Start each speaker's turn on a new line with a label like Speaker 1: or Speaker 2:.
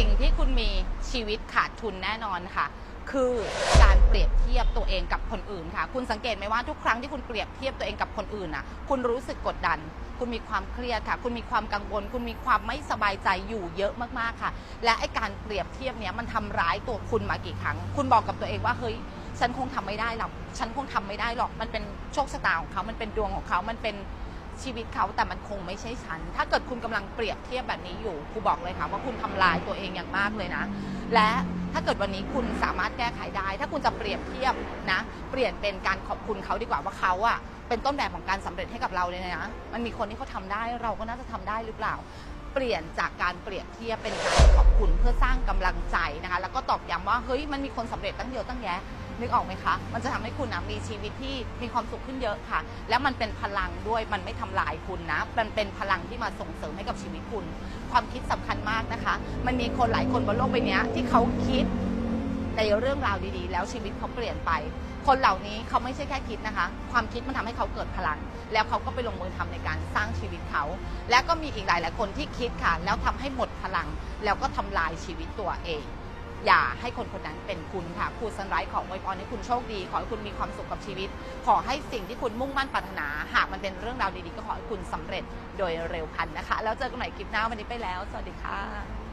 Speaker 1: สิ่งที่คุณมีชีวิตขาดทุนแน่นอนค่ะ คือการเปรียบเทียบตัวเองกับคนอื่นค่ะ คุณสังเกตไหมว่าทุกครั้งที่คุณเปรียบเทียบตัวเองกับคนอื่นน่ะ คุณรู้สึกกดดัน คุณมีความเครียดค่ะ คุณมีความกังวล คุณมีความไม่สบายใจอยู่เยอะมากๆค่ะ และไอการเปรียบเทียบเนี้ยมันทำร้ายตัวคุณมากี่ครั้ง คุณบอกกับตัวเองว่าเฮ้ยฉันคงทำไม่ได้หรอก ฉันคงทำไม่ได้หรอก มันเป็นโชคชะตาของเขา มันเป็นดวงของเขา มันเป็น ชีวิตเขาแต่มันคงไม่ใช่ฉัน ถ้าเกิดคุณกำลังเปรียบเทียบแบบนี้อยู่ครูบอกเลยค่ะว่าคุณทำลายตัวเองอย่างมากเลยนะ และถ้าเกิดวันนี้คุณสามารถแก้ไขได้ ถ้าคุณจะเปรียบเทียบนะ เปลี่ยนเป็นการขอบคุณเขาดีกว่าว่าเขาอะเป็นต้นแบบของการสำเร็จให้กับเราเลยนะ มันมีคนที่เขาทำได้เราก็น่าจะทำได้หรือเปล่า เปลี่ยนจากการเปรียบเทียบเป็นการขอบคุณเพื่อสร้างกำลังใจนะคะ แล้วก็ตอกย้ำว่าเฮ้ยมันมีคนสำเร็จตั้งเยอะตั้งแยะ นึกออกไหมคะ มันจะทำให้คุณนะมีชีวิตที่มีความสุขขึ้นเยอะค่ะ แล้วมันเป็นพลังด้วย มันไม่ทำลายคุณนะ มันเป็นพลังที่มาส่งเสริมให้กับชีวิตคุณ ความคิดสำคัญมากนะคะ มันมีคนหลายคนบนโลกใบนี้ที่เขาคิดในเรื่องราวดีๆ แล้วชีวิตเขาเปลี่ยนไป คนเหล่านี้เขาไม่ใช่แค่คิดนะคะ ความคิดมันทำให้เขาเกิดพลัง แล้วเขาก็ไปลงมือทำในการสร้างชีวิตเขา และก็มีอีกหลายหลายคนที่คิดค่ะ แล้วทำให้หมดพลัง แล้วก็ทำลายชีวิตตัวเอง อย่าให้คนคนนั้นเป็นคุณค่ะครูสันไรขออวยพรให้คุณโชคดี ขอให้คุณมีความสุขกับชีวิต ขอให้สิ่งที่คุณมุ่งมั่นปรารถนา หากมันเป็นเรื่องราวดีๆ ก็ขอให้คุณสำเร็จโดยเร็วพันนะคะ แล้วเจอกันใหม่คลิปหน้าวันนี้ไปแล้ว สวัสดีค่ะ